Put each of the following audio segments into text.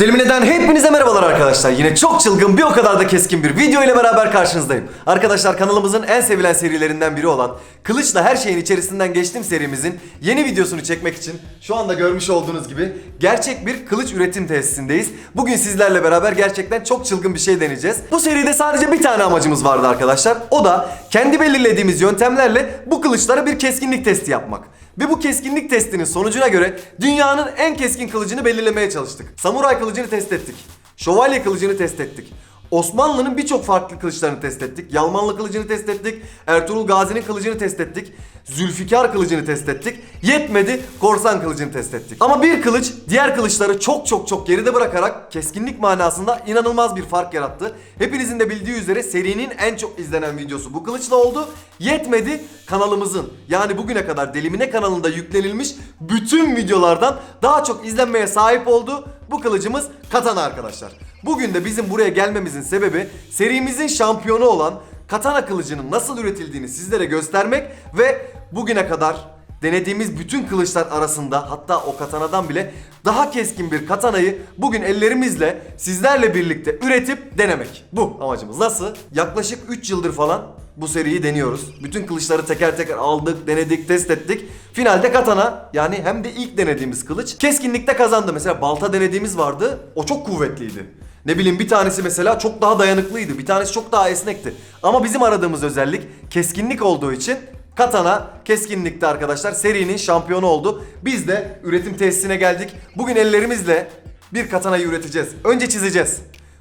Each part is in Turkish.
Dilimineden hepinize merhabalar arkadaşlar. Yine çok çılgın bir o kadar da keskin bir video ile beraber karşınızdayım. Arkadaşlar kanalımızın en sevilen serilerinden biri olan Kılıçla Her Şeyin içerisinden geçtim serimizin yeni videosunu çekmek için şu anda görmüş olduğunuz gibi gerçek bir kılıç üretim tesisindeyiz. Bugün sizlerle beraber gerçekten çok çılgın bir şey deneyeceğiz. Bu seride sadece bir tane amacımız vardı arkadaşlar. O da kendi belirlediğimiz yöntemlerle bu kılıçlara bir keskinlik testi yapmak. Ve bu keskinlik testinin sonucuna göre dünyanın en keskin kılıcını belirlemeye çalıştık. Samuray kılıcını test ettik. Şövalye kılıcını test ettik. Osmanlı'nın birçok farklı kılıçlarını test ettik. Yalmanlı kılıcını test ettik. Ertuğrul Gazi'nin kılıcını test ettik. Zülfikar kılıcını test ettik. Yetmedi korsan kılıcını test ettik. Ama bir kılıç diğer kılıçları çok çok çok geride bırakarak keskinlik manasında inanılmaz bir fark yarattı. Hepinizin de bildiği üzere serinin en çok izlenen videosu bu kılıçla oldu. Yetmedi kanalımızın yani bugüne kadar Delimine kanalında yüklenilmiş bütün videolardan daha çok izlenmeye sahip oldu. Bu kılıcımız katana arkadaşlar. Bugün de bizim buraya gelmemizin sebebi serimizin şampiyonu olan katana kılıcının nasıl üretildiğini sizlere göstermek ve bugüne kadar denediğimiz bütün kılıçlar arasında hatta o katanadan bile daha keskin bir katanayı bugün ellerimizle sizlerle birlikte üretip denemek. Bu amacımız. Nasıl? Yaklaşık 3 yıldır falan bu seriyi deniyoruz. Bütün kılıçları teker teker aldık, denedik, test ettik. Finalde katana yani hem de ilk denediğimiz kılıç keskinlikte kazandı. Mesela balta denediğimiz vardı. O çok kuvvetliydi. Ne bileyim bir tanesi mesela çok daha dayanıklıydı. Bir tanesi çok daha esnekti. Ama bizim aradığımız özellik keskinlik olduğu için Katana keskinlikte arkadaşlar serinin şampiyonu oldu. Biz de üretim tesisine geldik. Bugün ellerimizle bir katanayı üreteceğiz. Önce çizeceğiz.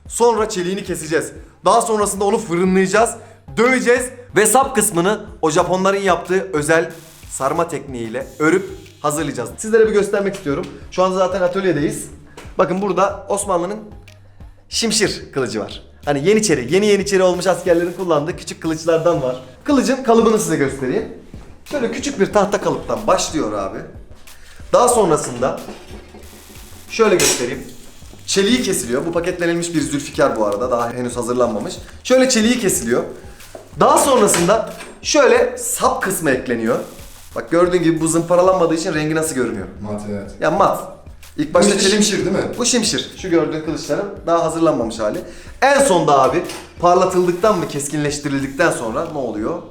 Sonra çeliğini keseceğiz. Daha sonrasında onu fırınlayacağız, döveceğiz ve sap kısmını o Japonların yaptığı özel sarma tekniğiyle örüp hazırlayacağız. Sizlere bir göstermek istiyorum. Şu anda zaten atölyedeyiz. Bakın burada Osmanlı'nın şimşir kılıcı var. Hani yeniçeri, yeni yeniçeri olmuş askerlerin kullandığı küçük kılıçlardan var. Kılıcın kalıbını size göstereyim. Şöyle küçük bir tahta kalıptan başlıyor abi. Daha sonrasında şöyle göstereyim. Çeliği kesiliyor. Bu paketlenilmiş bir zülfikar bu arada. Daha henüz hazırlanmamış. Şöyle çeliği kesiliyor. Daha sonrasında şöyle sap kısmı ekleniyor. Bak gördüğün gibi bu zımparalanmadığı için rengi nasıl görünüyor? Mat evet. Ya mat. İlk başta Bu şimşir değil mi? Bu şimşir. Şu gördüğün kılıçların daha hazırlanmamış hali. En sonda abi parlatıldıktan mı keskinleştirildikten sonra ne oluyor?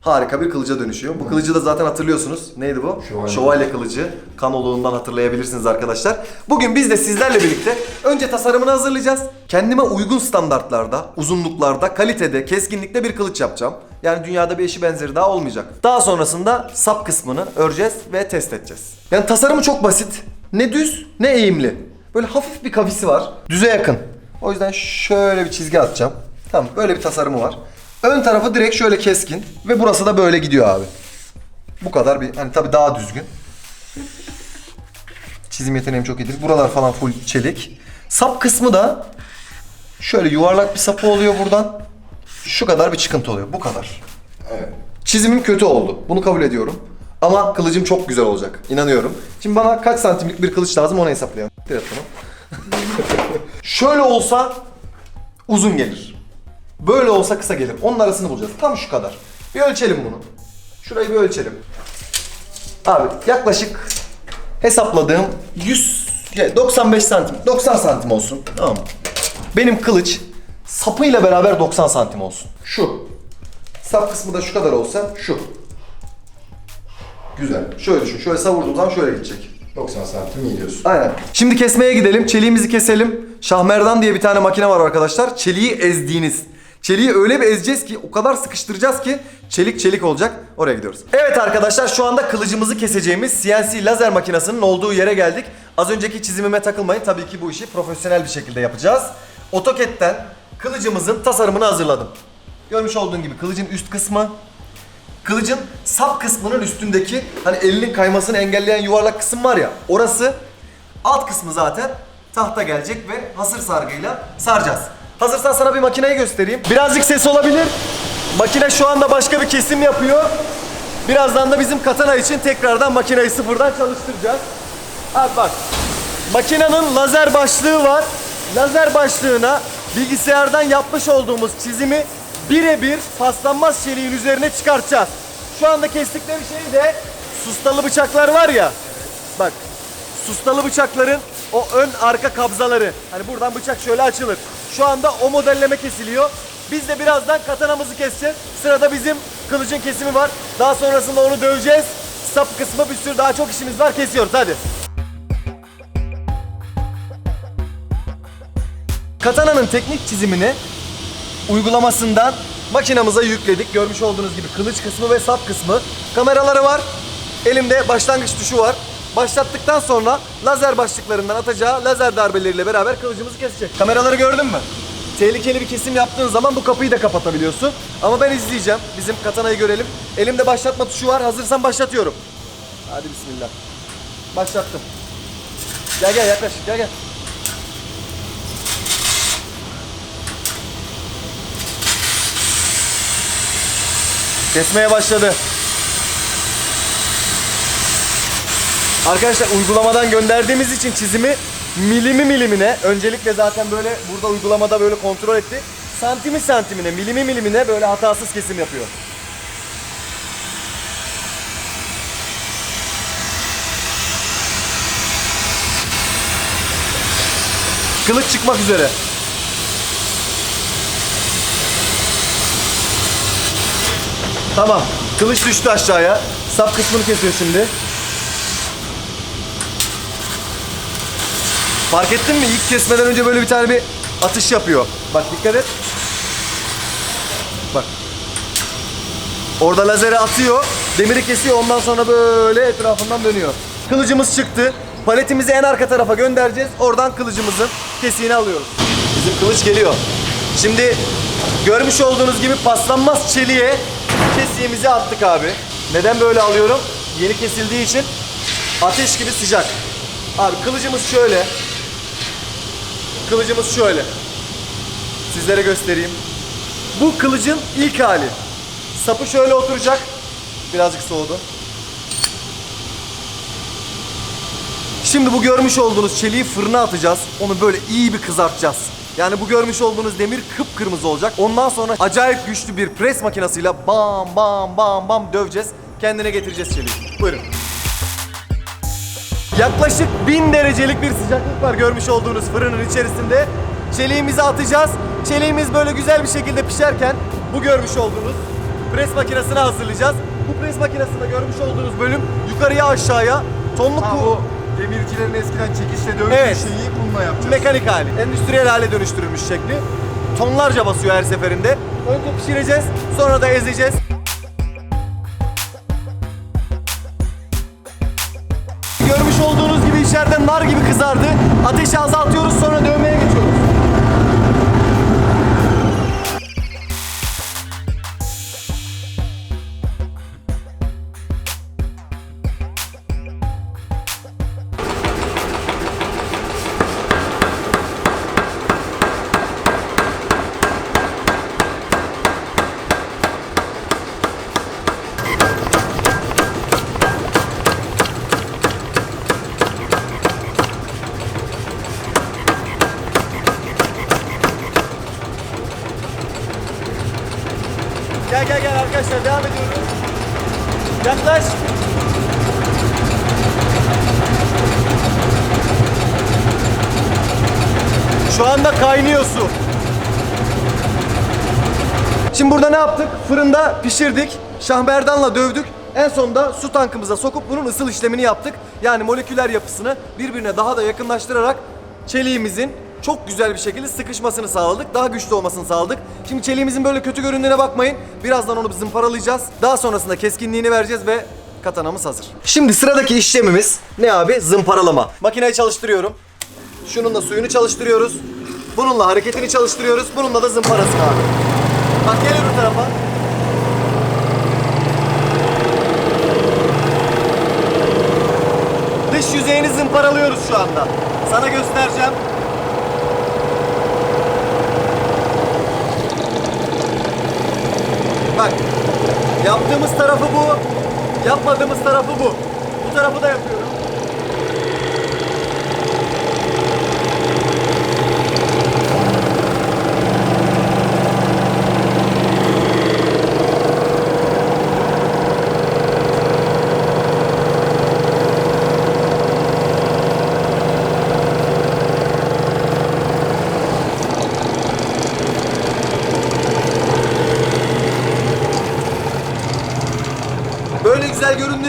Harika bir kılıca dönüşüyor. Bu kılıcı da zaten hatırlıyorsunuz. Neydi bu? Şövalye. Şövalye kılıcı. Kan oluğundan hatırlayabilirsiniz arkadaşlar. Bugün biz de sizlerle birlikte önce tasarımını hazırlayacağız. Kendime uygun standartlarda, uzunluklarda, kalitede, keskinlikte bir kılıç yapacağım. Yani dünyada bir eşi benzeri daha olmayacak. Daha sonrasında sap kısmını öreceğiz ve test edeceğiz. Yani tasarımı çok basit. Ne düz ne eğimli. Böyle hafif bir kafisi var. Düze yakın. O yüzden şöyle bir çizgi atacağım. Tamam böyle bir tasarımı var. Ön tarafı direkt şöyle keskin ve burası da böyle gidiyor abi. Bu kadar bir hani tabii daha düzgün. Çizim yeteneğim çok iyidir. Buralar falan full çelik. Sap kısmı da şöyle yuvarlak bir sapı oluyor buradan. Şu kadar bir çıkıntı oluyor. Bu kadar. Evet. Çizimim kötü oldu. Bunu kabul ediyorum. Ama kılıcım çok güzel olacak. İnanıyorum. Şimdi bana kaç santimlik bir kılıç lazım onu hesaplayalım. Telefonu. Şöyle olsa uzun gelir. Böyle olsa kısa gelir. Onun arasını bulacağız. Tam şu kadar. Bir ölçelim bunu. Şurayı bir ölçelim. Abi yaklaşık hesapladığım 100 şey, 95 santim. 90 santim olsun. Tamam? Benim kılıç sapıyla beraber 90 santim olsun. Şu. Sap kısmı da şu kadar olsa şu. Güzel. Şöyle düşün. Şöyle savurduğum zaman şöyle gidecek. 90 santim iyi diyorsun. Aynen. Şimdi kesmeye gidelim. Çeliğimizi keselim. Şahmerdan diye bir tane makine var arkadaşlar. Çeliği ezdiğiniz. Çeliği öyle bir ezeceğiz ki o kadar sıkıştıracağız ki çelik çelik olacak. Oraya gidiyoruz. Evet arkadaşlar şu anda kılıcımızı keseceğimiz CNC lazer makinesinin olduğu yere geldik. Az önceki çizimime takılmayın. Tabii ki bu işi profesyonel bir şekilde yapacağız. AutoCAD'den kılıcımızın tasarımını hazırladım. Görmüş olduğun gibi kılıcın üst kısmı, Kılıcın sap kısmının üstündeki hani elinin kaymasını engelleyen yuvarlak kısım var ya orası alt kısmı zaten tahta gelecek ve hasır sargıyla saracağız. Hazırsan sana bir makineyi göstereyim. Birazcık ses olabilir. Makine şu anda başka bir kesim yapıyor. Birazdan da bizim katana için tekrardan makineyi sıfırdan çalıştıracağız. Abi bak. Makinenin lazer başlığı var. Lazer başlığına bilgisayardan yapmış olduğumuz çizimi birebir paslanmaz çeliğin üzerine çıkartacağız. Şu anda kestikleri şey de sustalı bıçaklar var ya. Bak sustalı bıçakların o ön arka kabzaları. Hani buradan bıçak şöyle açılır. Şu anda o modelleme kesiliyor. Biz de birazdan katanamızı keseceğiz. Sırada bizim kılıcın kesimi var. Daha sonrasında onu döveceğiz. Sap kısmı bir sürü daha çok işimiz var. Kesiyoruz hadi. Katana'nın teknik çizimini uygulamasından makinamıza yükledik. Görmüş olduğunuz gibi kılıç kısmı ve sap kısmı. Kameraları var. Elimde başlangıç tuşu var. Başlattıktan sonra lazer başlıklarından atacağı lazer darbeleriyle beraber kılıcımızı kesecek. Kameraları gördün mü? Tehlikeli bir kesim yaptığın zaman bu kapıyı da kapatabiliyorsun. Ama ben izleyeceğim. Bizim katanayı görelim. Elimde başlatma tuşu var. Hazırsan başlatıyorum. Hadi bismillah. Başlattım. Gel gel yaklaş. Gel gel. Kesmeye başladı. Arkadaşlar uygulamadan gönderdiğimiz için çizimi milimi milimine öncelikle zaten böyle burada uygulamada böyle kontrol etti. Santimi santimine, milimi milimine böyle hatasız kesim yapıyor. Kılıç çıkmak üzere. Tamam. Kılıç düştü aşağıya. Sap kısmını kesiyor şimdi. Fark ettin mi? İlk kesmeden önce böyle bir tane bir atış yapıyor. Bak dikkat et. Bak. Orada lazeri atıyor. Demiri kesiyor. Ondan sonra böyle etrafından dönüyor. Kılıcımız çıktı. Paletimizi en arka tarafa göndereceğiz. Oradan kılıcımızın kesiğini alıyoruz. Bizim kılıç geliyor. Şimdi görmüş olduğunuz gibi paslanmaz çeliğe kesiğimizi attık abi. Neden böyle alıyorum? Yeni kesildiği için ateş gibi sıcak. Abi kılıcımız şöyle. Kılıcımız şöyle. Sizlere göstereyim. Bu kılıcın ilk hali. Sapı şöyle oturacak. Birazcık soğudu. Şimdi bu görmüş olduğunuz çeliği fırına atacağız. Onu böyle iyi bir kızartacağız. Yani bu görmüş olduğunuz demir kıpkırmızı olacak. Ondan sonra acayip güçlü bir pres makinesiyle bam bam bam bam döveceğiz. Kendine getireceğiz çeliği. Buyurun. Yaklaşık 1000 derecelik bir sıcaklık var görmüş olduğunuz fırının içerisinde. Çeliğimizi atacağız. Çeliğimiz böyle güzel bir şekilde pişerken bu görmüş olduğunuz pres makinesini hazırlayacağız. Bu pres makinesinde görmüş olduğunuz bölüm yukarıya aşağıya tonluk Ha, o demircilerin eskiden çekişle dövdüğü Evet. şeyi bununla yapacağız. mekanik hali, endüstriyel hale dönüştürülmüş şekli. Tonlarca basıyor her seferinde. Önce pişireceğiz, sonra da ezeceğiz. Görmüş olduğunuz gibi içeride nar gibi kızardı. Ateşi azaltıyoruz, Gel gel gel arkadaşlar devam ediyoruz. Yaklaş. Şu anda kaynıyor su. Şimdi burada ne yaptık? Fırında pişirdik. Şahmerdanla dövdük. En sonunda su tankımıza sokup bunun ısıl işlemini yaptık. Yani moleküler yapısını birbirine daha da yakınlaştırarak çeliğimizin çok güzel bir şekilde sıkışmasını sağladık. Daha güçlü olmasını sağladık. Şimdi çeliğimizin böyle kötü göründüğüne bakmayın. Birazdan onu zımparalayacağız. Daha sonrasında keskinliğini vereceğiz ve katanamız hazır. Şimdi sıradaki işlemimiz ne abi? Zımparalama. Makineyi çalıştırıyorum. Şunun da suyunu çalıştırıyoruz. Bununla hareketini çalıştırıyoruz. Bununla da zımparası abi. Bak gel öbür tarafa. Dış yüzeyini zımparalıyoruz şu anda. Sana göstereceğim. Bak. Yaptığımız tarafı bu. Yapmadığımız tarafı bu. Bu tarafı da yapıyorum.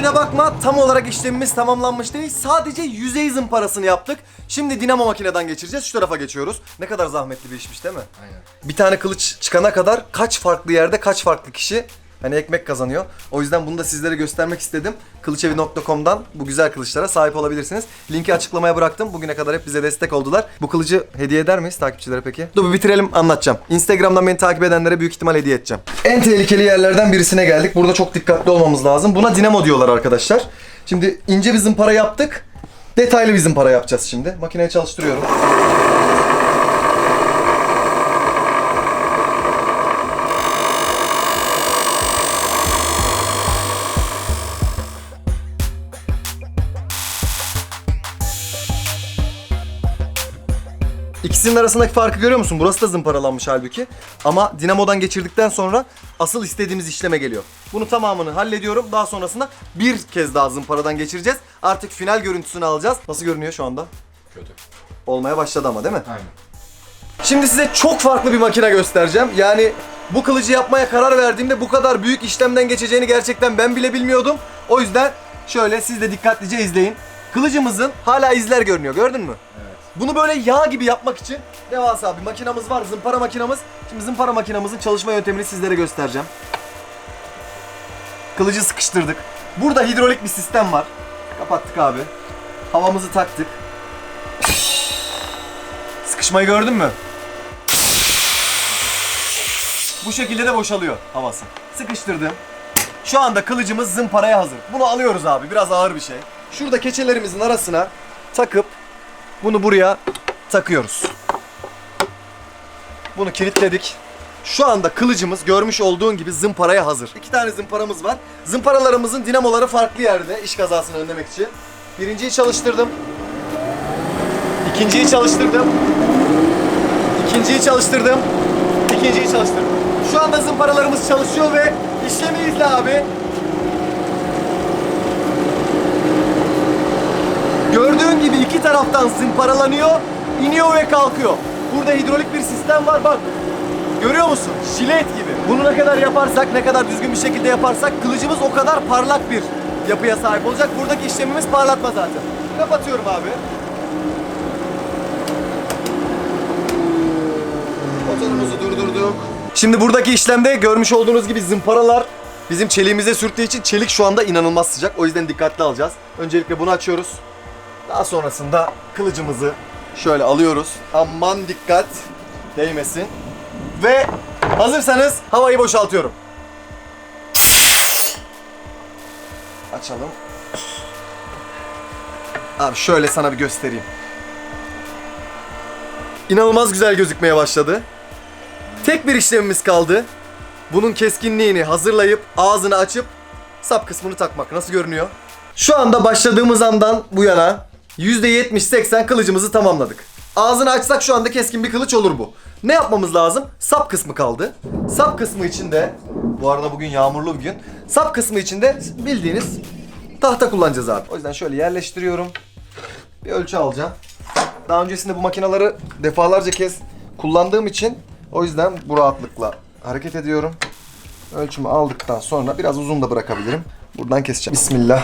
Gözüne bakma tam olarak işlemimiz tamamlanmış değil. Sadece yüzey zımparasını yaptık. Şimdi dinamo makineden geçireceğiz. Şu tarafa geçiyoruz. Ne kadar zahmetli bir işmiş değil mi? Aynen. Bir tane kılıç çıkana kadar kaç farklı yerde kaç farklı kişi hani ekmek kazanıyor. O yüzden bunu da sizlere göstermek istedim. Kılıçevi.com'dan bu güzel kılıçlara sahip olabilirsiniz. Linki açıklamaya bıraktım. Bugüne kadar hep bize destek oldular. Bu kılıcı hediye eder miyiz takipçilere peki? Dur bir bitirelim anlatacağım. Instagram'dan beni takip edenlere büyük ihtimal hediye edeceğim. En tehlikeli yerlerden birisine geldik. Burada çok dikkatli olmamız lazım. Buna dinamo diyorlar arkadaşlar. Şimdi ince bir zımpara yaptık. Detaylı bir zımpara yapacağız şimdi. Makineyi çalıştırıyorum. İkisinin arasındaki farkı görüyor musun? Burası da zımparalanmış halbuki. Ama dinamodan geçirdikten sonra asıl istediğimiz işleme geliyor. Bunu tamamını hallediyorum. Daha sonrasında bir kez daha zımparadan geçireceğiz. Artık final görüntüsünü alacağız. Nasıl görünüyor şu anda? Kötü. Olmaya başladı ama değil mi? Aynen. Şimdi size çok farklı bir makine göstereceğim. Yani bu kılıcı yapmaya karar verdiğimde bu kadar büyük işlemden geçeceğini gerçekten ben bile bilmiyordum. O yüzden şöyle siz de dikkatlice izleyin. Kılıcımızın hala izler görünüyor. Gördün mü? Evet. Bunu böyle yağ gibi yapmak için devasa bir makinamız var. Zımpara makinamız. Şimdi zımpara makinamızın çalışma yöntemini sizlere göstereceğim. Kılıcı sıkıştırdık. Burada hidrolik bir sistem var. Kapattık abi. Havamızı taktık. Sıkışmayı gördün mü? Bu şekilde de boşalıyor havası. Sıkıştırdım. Şu anda kılıcımız zımparaya hazır. Bunu alıyoruz abi. Biraz ağır bir şey. Şurada keçelerimizin arasına takıp bunu buraya takıyoruz. Bunu kilitledik. Şu anda kılıcımız görmüş olduğun gibi zımparaya hazır. İki tane zımparamız var. Zımparalarımızın dinamoları farklı yerde iş kazasını önlemek için. Birinciyi çalıştırdım. İkinciyi çalıştırdım. İkinciyi çalıştırdım. İkinciyi çalıştırdım. Şu anda zımparalarımız çalışıyor ve işlemi izle abi. Gördüğün gibi iki taraftan zımparalanıyor, iniyor ve kalkıyor. Burada hidrolik bir sistem var bak. Görüyor musun? Jilet gibi. Bunu ne kadar yaparsak, ne kadar düzgün bir şekilde yaparsak kılıcımız o kadar parlak bir yapıya sahip olacak. Buradaki işlemimiz parlatma zaten. Kapatıyorum abi. Motorumuzu durdurduk. Şimdi buradaki işlemde görmüş olduğunuz gibi zımparalar bizim çeliğimize sürttüğü için çelik şu anda inanılmaz sıcak. O yüzden dikkatli alacağız. Öncelikle bunu açıyoruz. Daha sonrasında kılıcımızı şöyle alıyoruz. Aman dikkat değmesin. Ve hazırsanız havayı boşaltıyorum. Açalım. Abi şöyle sana bir göstereyim. İnanılmaz güzel gözükmeye başladı. Tek bir işlemimiz kaldı. Bunun keskinliğini hazırlayıp ağzını açıp sap kısmını takmak. Nasıl görünüyor? Şu anda başladığımız andan bu yana %70-80 kılıcımızı tamamladık. Ağzını açsak şu anda keskin bir kılıç olur bu. Ne yapmamız lazım? Sap kısmı kaldı. Sap kısmı içinde, bu arada bugün yağmurlu bir gün. Sap kısmı içinde bildiğiniz tahta kullanacağız abi. O yüzden şöyle yerleştiriyorum. Bir ölçü alacağım. Daha öncesinde bu makinaları defalarca kez kullandığım için o yüzden bu rahatlıkla hareket ediyorum. Ölçümü aldıktan sonra biraz uzun da bırakabilirim. Buradan keseceğim. Bismillah.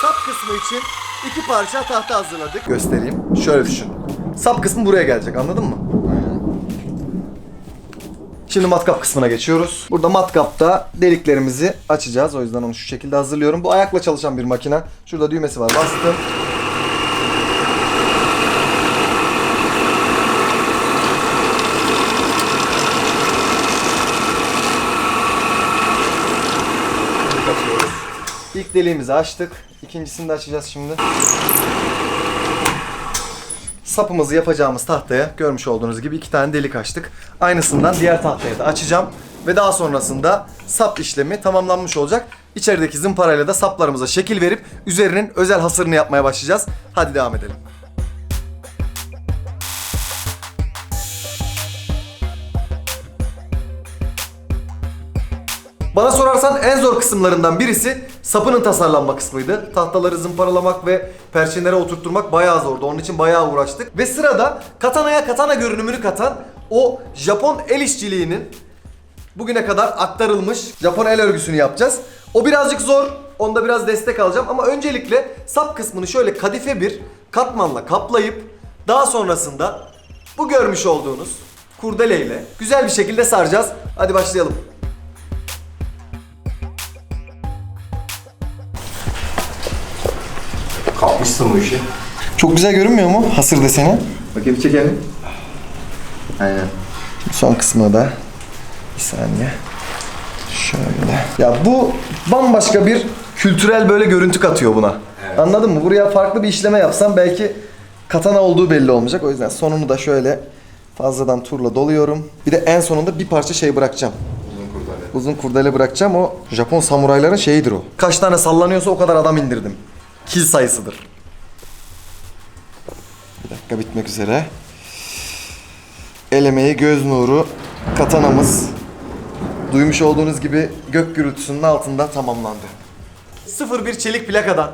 Sap kısmı için iki parça tahta hazırladık. Göstereyim. Şöyle düşün. Sap kısmı buraya gelecek anladın mı? Şimdi matkap kısmına geçiyoruz. Burada matkapta deliklerimizi açacağız. O yüzden onu şu şekilde hazırlıyorum. Bu ayakla çalışan bir makine. Şurada düğmesi var. Bastım. Delik açıyoruz. İlk deliğimizi açtık. İkincisini de açacağız şimdi. Sapımızı yapacağımız tahtaya görmüş olduğunuz gibi iki tane delik açtık. Aynısından diğer tahtaya da açacağım. Ve daha sonrasında sap işlemi tamamlanmış olacak. İçerideki zımparayla da saplarımıza şekil verip üzerinin özel hasırını yapmaya başlayacağız. Hadi devam edelim. Bana sorarsan en zor kısımlarından birisi sapının tasarlanma kısmıydı. Tahtaları zımparalamak ve perçinlere oturtturmak bayağı zordu. Onun için bayağı uğraştık. Ve sırada katanaya katana görünümünü katan o Japon el işçiliğinin bugüne kadar aktarılmış Japon el örgüsünü yapacağız. O birazcık zor. Onda biraz destek alacağım ama öncelikle sap kısmını şöyle kadife bir katmanla kaplayıp daha sonrasında bu görmüş olduğunuz kurdeleyle güzel bir şekilde saracağız. Hadi başlayalım. Kapmışsın bu işi. Çok güzel görünmüyor mu hasır deseni? Bakayım çekelim. Aynen. Son kısmına da bir saniye. Şöyle. Ya bu bambaşka bir kültürel böyle görüntü katıyor buna. Anladın mı? Buraya farklı bir işleme yapsam belki katana olduğu belli olmayacak. O yüzden sonunu da şöyle fazladan turla doluyorum. Bir de en sonunda bir parça şey bırakacağım. Uzun kurdele. Uzun kurdele bırakacağım. O Japon samurayların şeyidir o. Kaç tane sallanıyorsa o kadar adam indirdim. Kill sayısıdır. Bir dakika bitmek üzere. El emeği, göz nuru, katanamız duymuş olduğunuz gibi gök gürültüsünün altında tamamlandı. 01 çelik plakadan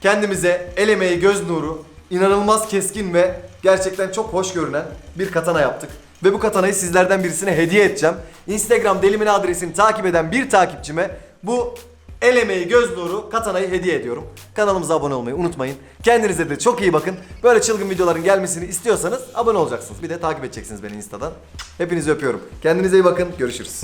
kendimize el emeği, göz nuru, inanılmaz keskin ve gerçekten çok hoş görünen bir katana yaptık. Ve bu katanayı sizlerden birisine hediye edeceğim. Instagram delimin adresini takip eden bir takipçime bu el emeği, göz nuru katanayı hediye ediyorum. Kanalımıza abone olmayı unutmayın. Kendinize de çok iyi bakın. Böyle çılgın videoların gelmesini istiyorsanız abone olacaksınız. Bir de takip edeceksiniz beni Insta'dan. Hepinizi öpüyorum. Kendinize iyi bakın. Görüşürüz.